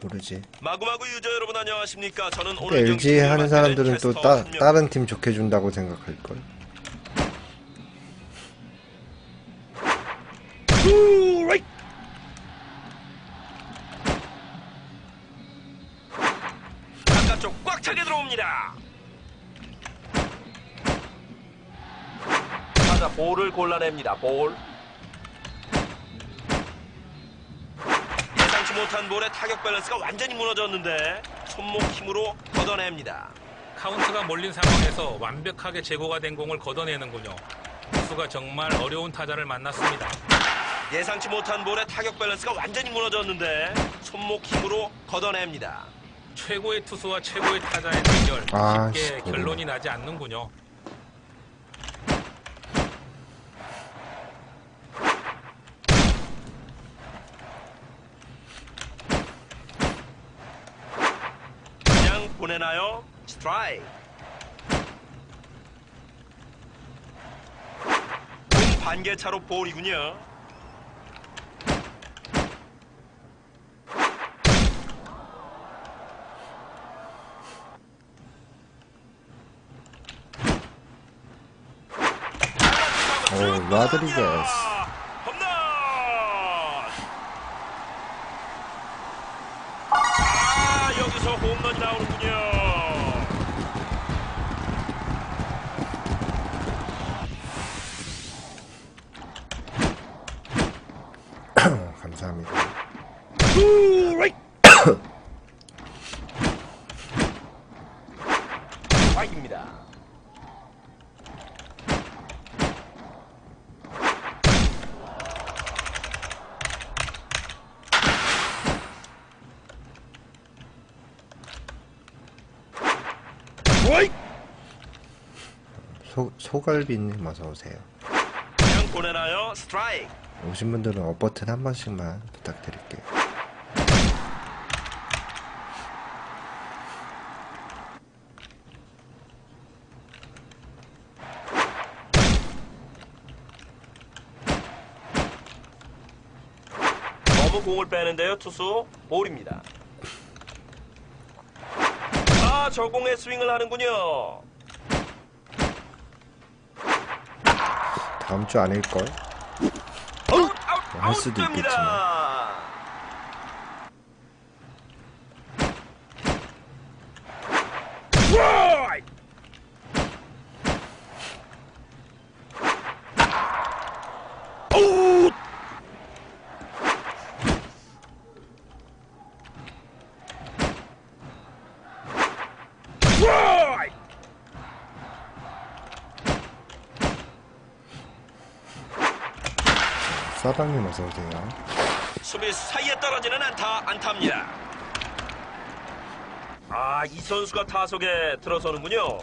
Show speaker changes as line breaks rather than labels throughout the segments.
모르지.
마구마구 유저 여러분 안녕하십니까? 저는
근데
오늘
LG
경기를
하는
맡게
사람들은 된또
캐스터
따,
한 명.
다른 팀 좋게 준다고 생각할걸.
바깥쪽 꽉 차게 들어옵니다. 타자 볼을 골라냅니다. 볼. 예상치 못한 볼의 타격 밸런스가 완전히 무너졌는데 손목 힘으로 걷어냅니다.
카운트가 몰린 상황에서 완벽하게 제거가 된 공을 걷어내는군요. 투수가 정말 어려운 타자를 만났습니다.
예상치 못한 볼의 타격 밸런스가 완전히 무너졌는데 손목 힘으로 걷어냅니다.
최고의 투수와 최고의 타자의 대결
아,
쉽게
씨,
결론이 나지 않는군요.
그냥 보내나요? 스트라이크. 공 반개 차로 볼이군요.
오, 라드리게스.
홈런! 아, 여기서 홈런이 나오는군요.
어, 감사합니다.
파입니다.
소, 소갈비님 어서오세요.
그냥 보내나요? 스트라이크.
오신 분들은 업 버튼 한 번씩만 부탁드릴게요.
너무 공을 빼는데요, 투수. 볼입니다. 아, 저 공에 스윙을 하는군요.
다음 주 아닐걸?
아웃, 아웃,
할
아웃
수도.
스트라이
사방님 어서 오세요.
수비 사이에 떨어지는 안타 안타입니다. 아, 이 선수가 타석에 들어서는군요.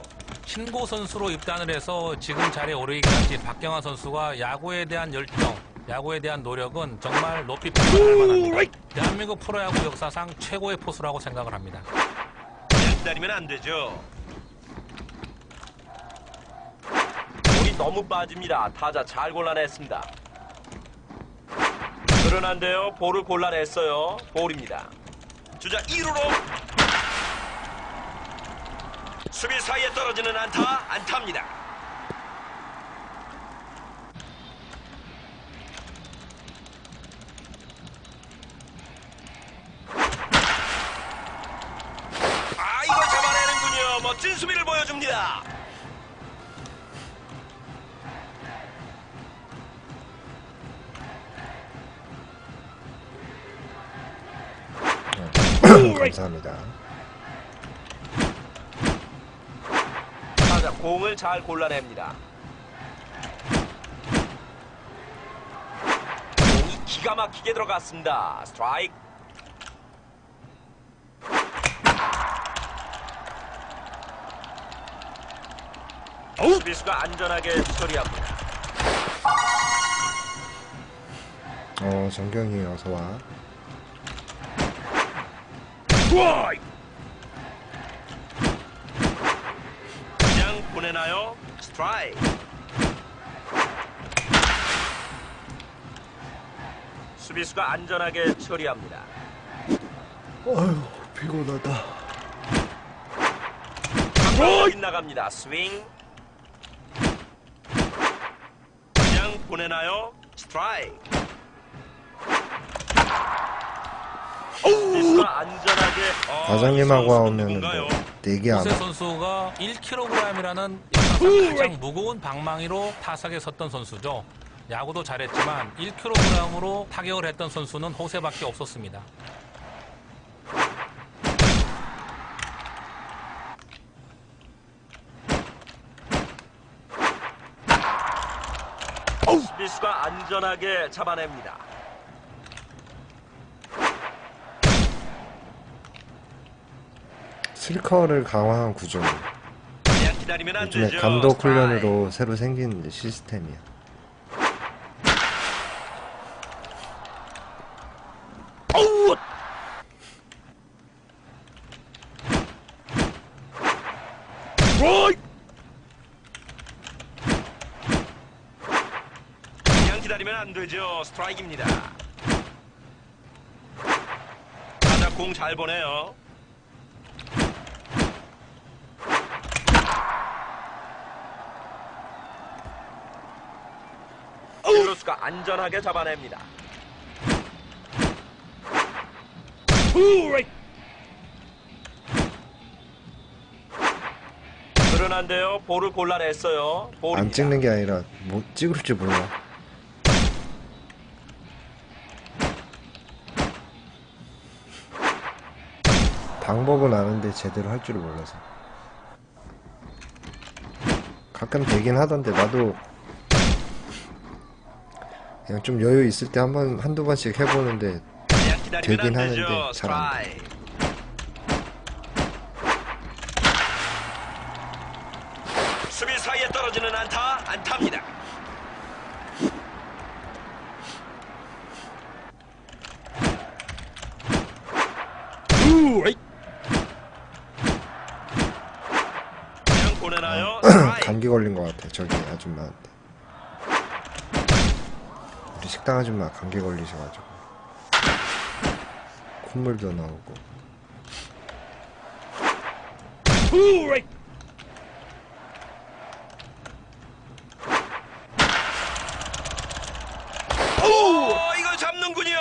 신고 선수로 입단을 해서 지금 자리에 오르기까지 박경화 선수가 야구에 대한 열정, 야구에 대한 노력은 정말 높이 평가할 만합니다. 대한민국 프로야구 역사상 최고의 포수라고 생각을 합니다.
기다리면 안 되죠. 너무 빠집니다. 타자 잘 골라냈습니다. 그러난데요. 볼을 골라냈어요. 볼입니다. 주자 2루로 수비 사이에 떨어지는 안타 안타입니다.
감사합니다.
타자 공을 잘 골라냅니다. 공이 기가 막히게 들어갔습니다. 스트라이크. 수비수가 안전하게 처리합니다.
어, 정경이 어서와.
스트라이크. 그냥 보내나요? 스트라이크. 수비수가 안전하게 처리합니다.
어휴 피곤하다.
방망이 빗나갑니다. 스윙. 그냥 보내나요? 스트라이크. 수비수가 안전하게. 어,
과장님하고 하면은
누군가요?
뭐네개 안.
호세 선수가 1kg이라는 역사상 가장 무거운 방망이로 타석에 섰던 선수죠. 야구도 잘했지만 1kg으로 타격을 했던 선수는 호세밖에 없었습니다.
수비수가 안전하게 잡아냅니다.
슬커를 강화한 구조.
그냥 기다리면 안
요즘에. 감독. 훈련으로 새로 생긴 시스템이야.
스트라이크입니다. 타자 공잘 보내요. 일루수가 안전하게 잡아냅니다. 그러난데요. 볼을 골라냈어요. 볼입니다.
안 찍는 게 아니라 뭐 찍을 줄 몰라. 방법은 아는데 제대로 할 줄을 몰라서. 가끔 되긴 하던데 나도 그냥 좀 여유 있을 때 한 번 한두 번씩 해보는데 되긴
안.
하는데 잘안
스트라이크. 수비 사이에 떨어지는 안타, 안타입니다. 그냥 보내나요? 스트라이크.
감기 걸린 것 같아 저기 아줌마한테 식당 아줌마 감기 걸리셔가지고 콧물도 나오고
오, 이거 잡는군요.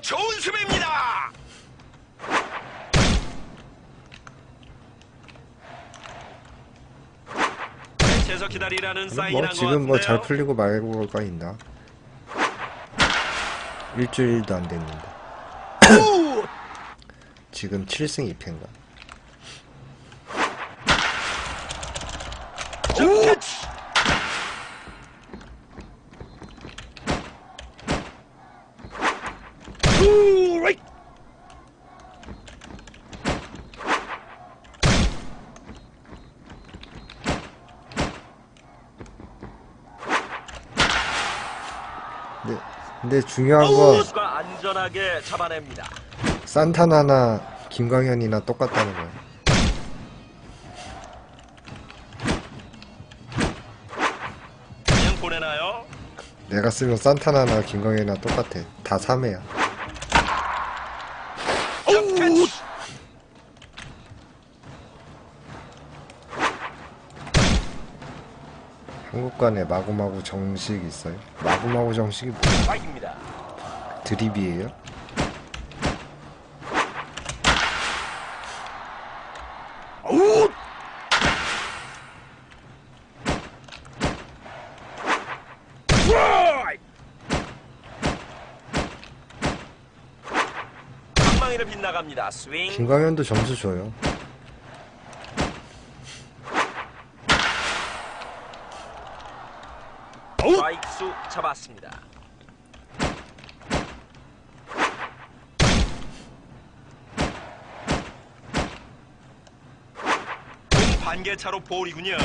좋은 수비입니다. 대체서 기다리라는 사인이
뭐 지금 뭐 잘
같은데요.
풀리고 말고가 있나 일주일도 안 됐는데 지금 7승 2패인가
점캐치.
근데, 중요한 건
안전하게 잡아냅니다.
산타나나 김광현이나 똑같다는 거야
그냥 보내나요?
내가 쓰면 산타나나 김광현이나 똑같아 다 3회야
점캐치.
간에 마구마구 정식 있어요? 마구마구 정식이?
스트라이크입니다.
드립이에요?
방망이를 빗나갑니다. 스윙.
김광현도 점수 줘요
스트라이크수 잡았습니다. 공 반개차로 볼이군요.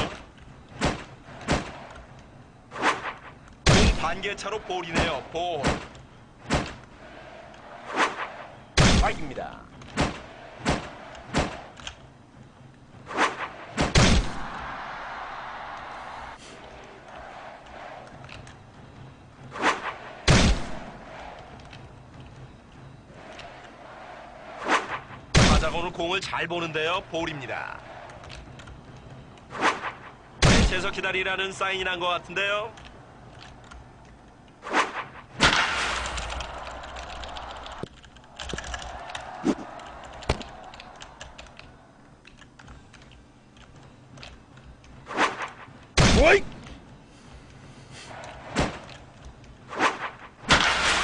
공 반개차로 볼이네요. 볼. 스트라이크입니다. 오늘 공을 잘 보는데요. 볼입니다. 벤치에서 기다리라는 사인이 난 것 같은데요.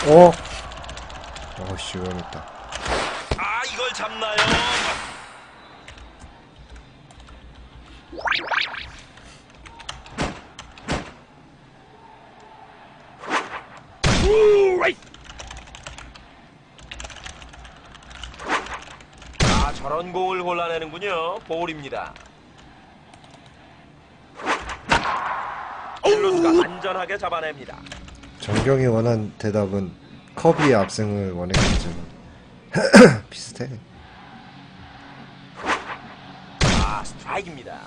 어? 어씨 위험했다
아 이걸 잡나요? 아 저런 공을 골라내는군요. 볼입니다. 일루수가 안전하게 잡아냅니다.
정경이 원한 대답은 커비의 압승을 원했겠지만 비슷해
아 스트라이크입니다.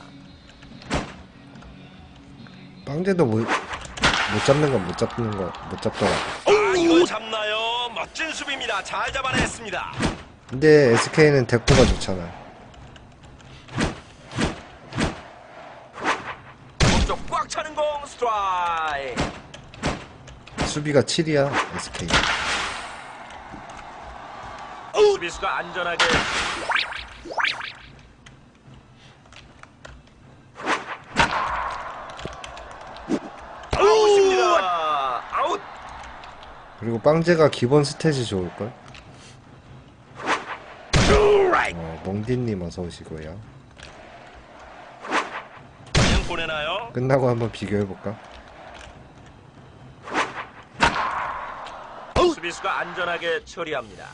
빵제도 못, 못 잡는 건 못 잡는 거 못 잡더라
아 이걸 잡나요? 멋진 수비입니다. 잘 잡아냈습니다.
근데 SK는 대포가 좋잖아
몸쪽 꽉 차는 공 스트라이크.
수비가 7이야 SK
수비수가 안전하게 아웃입니다. 아웃.
그리고 빵제가 기본 스탯이 좋을걸? 어, 몽디님 어서 오시고요
보내나요?
끝나고 한번 비교해볼까?
수비수가 안전하게 처리합니다.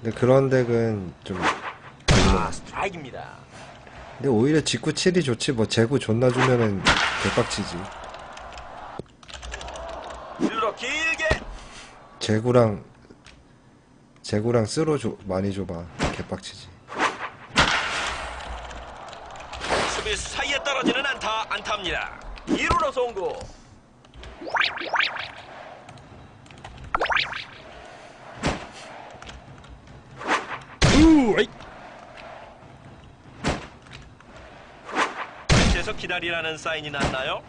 근데 그런 덱은 좀
아 스트라이크입니다.
근데 오히려 직구 7이 좋지 뭐 재구 존나 주면은 개빡치지
일로 길게
재구랑 재구랑 쓰로 줘, 많이 줘봐 개빡치지
수비수 사이에 떨어지는 안타 안타입니다. 2루로 송구. 벤치에서 기다리라는 사인이 났나요?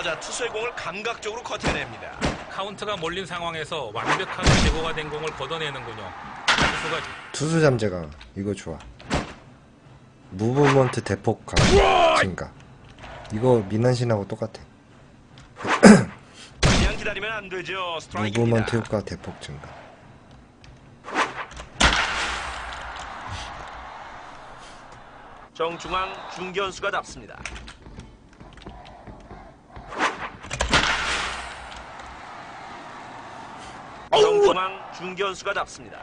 타자 투수의 공을 감각적으로 커트해냅니다.
카운트가 몰린 상황에서 완벽하게 제거가 된 공을 걷어내는군요. 선수가
투수 잠재가 이거 좋아 무브먼트 대폭 가 증가 이거 미난신하고 똑같아
그냥 기다리면 안 되죠.
무브먼트
스트라이크입니다.
효과 대폭 증가
정중앙 중견수가 잡습니다. 정 중앙 중견수가 잡습니다.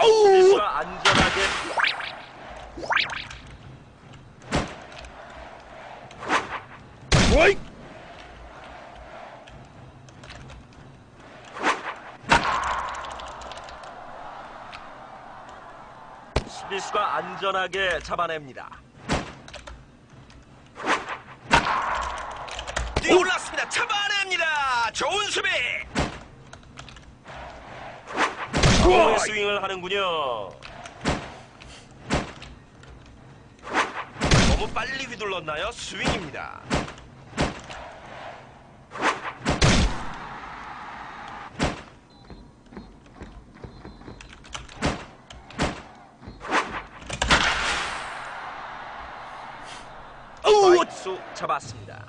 수비수가 안전하게 수비수가 안전하게 잡아냅니다. 잡아냅니다. 좋은 수비. 공의 스윙을 하는군요. 너무 빨리 휘둘렀나요? 스윙입니다. 스트라이크수 잡았습니다.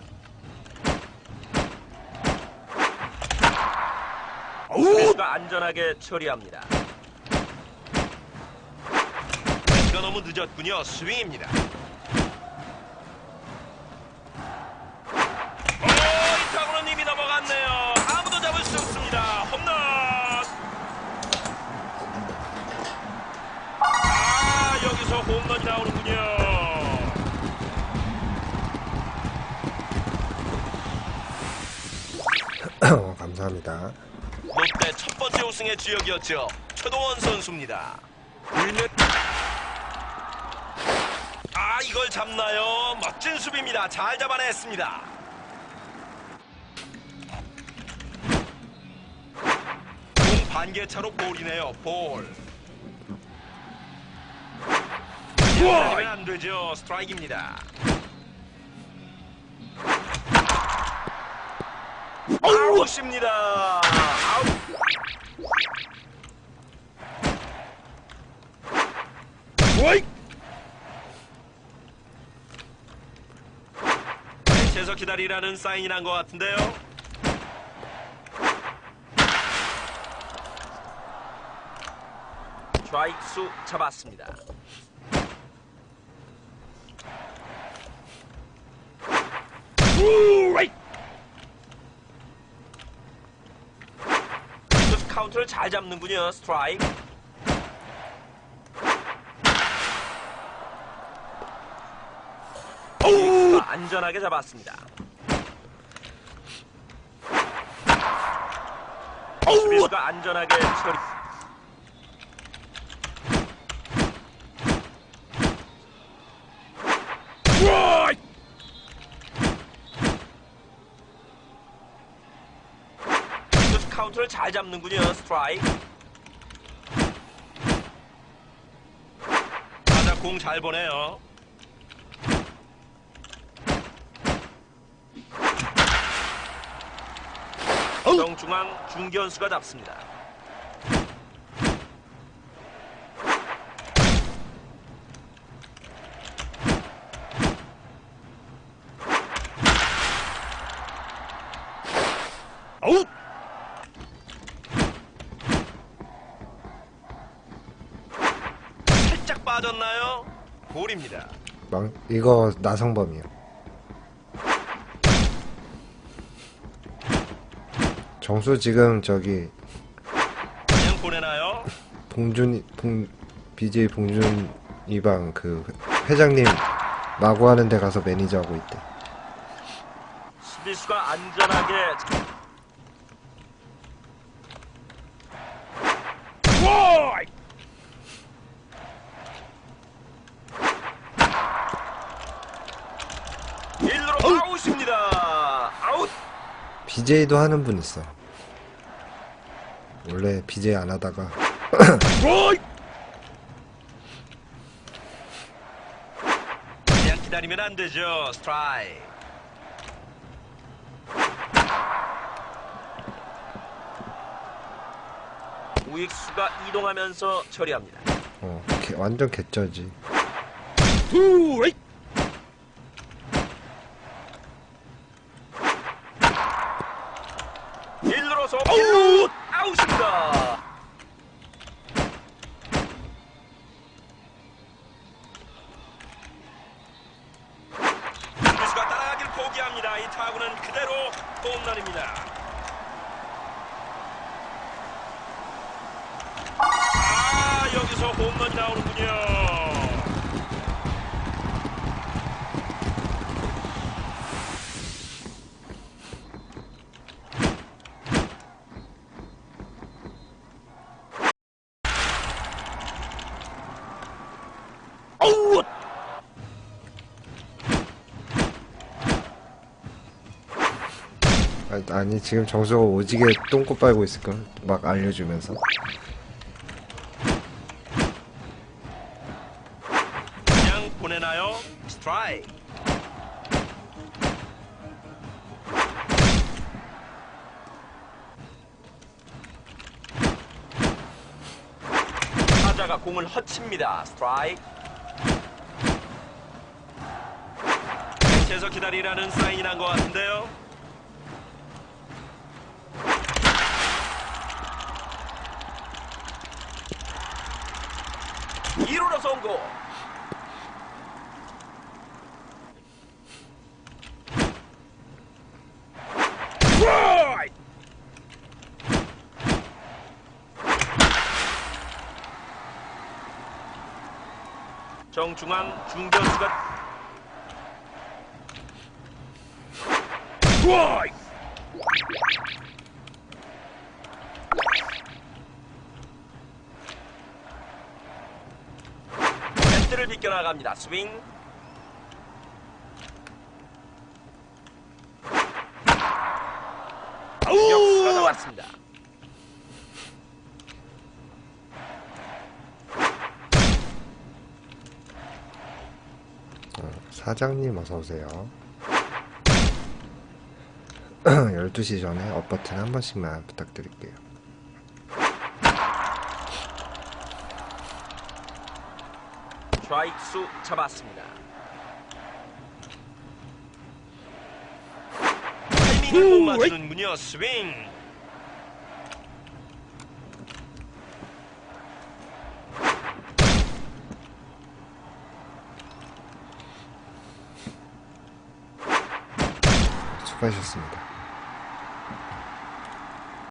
수비수가 안전하게 처리합니다. 배트가 너무 늦었군요. 스윙입니다. 오, 이 타구는 이미 넘어갔네요. 아무도 잡을 수 없습니다. 홈런. 아, 여기서 홈런이 나오는군요.
어, 감사합니다
롯데 첫 번째 우승의 주역이었죠. 최동원 선수입니다. 불면 아 이걸 잡나요? 멋진 수비입니다. 잘 잡아냈습니다. 공 반개차로 볼이네요. 볼. 기다리면 안 되죠. 스트라이크입니다. 아웃입니다. 기다리라는 사인이 난 것 같은데요. 좌익수 잡았습니다. 투수 카운트를 잘 잡는군요. 스트라이크. 안전하게 잡았습니다. 수비수가 안전하게 처리. 카운트를 잘 잡는군요. 스트라이크. 타자 공잘 보내요. 정중앙 중견수가 잡습니다. 아웃! 살짝 빠졌나요? 볼입니다.
망 이거 나성범이요. 정수 지금 저기
그냥 보내나요?
봉준 봉 BJ 봉준 이방 그 회장님 마구 하는 데 가서 매니저 하고 있대.
수비수가 안전하게 일루로 아웃입니다. 아웃.
BJ도 하는 분 있어. 원래 BJ 안 하다가
그냥 기다리면 안 되죠. 스트라이크. 우익수가 이동하면서 처리합니다.
어 개- 완전 개쩌지.
일루로 포기합니다. 이 타구는 그대로 홈런입니다. 아 여기서 홈런이 나오는군요. 아,
아니 지금 정수가 오지게 똥꼬 빨고 있을 걸. 막 알려주면서.
그냥 보내나요? 스트라이크. 타자가 공을 허칩니다. 스트라이크. 벤치에서 기다리라는 사인이 난 것 같은데요. 성공. 정중앙 중견수가 빗겨나갑니다. 스윙. 역수가 나왔습니다.
사장님 어서오세요 12시 전에 업버튼 한 번씩만 부탁드릴게요
좌익수 잡았습니다. 타이밍을 못 맞추는군요. 스윙.
수고하셨습니다.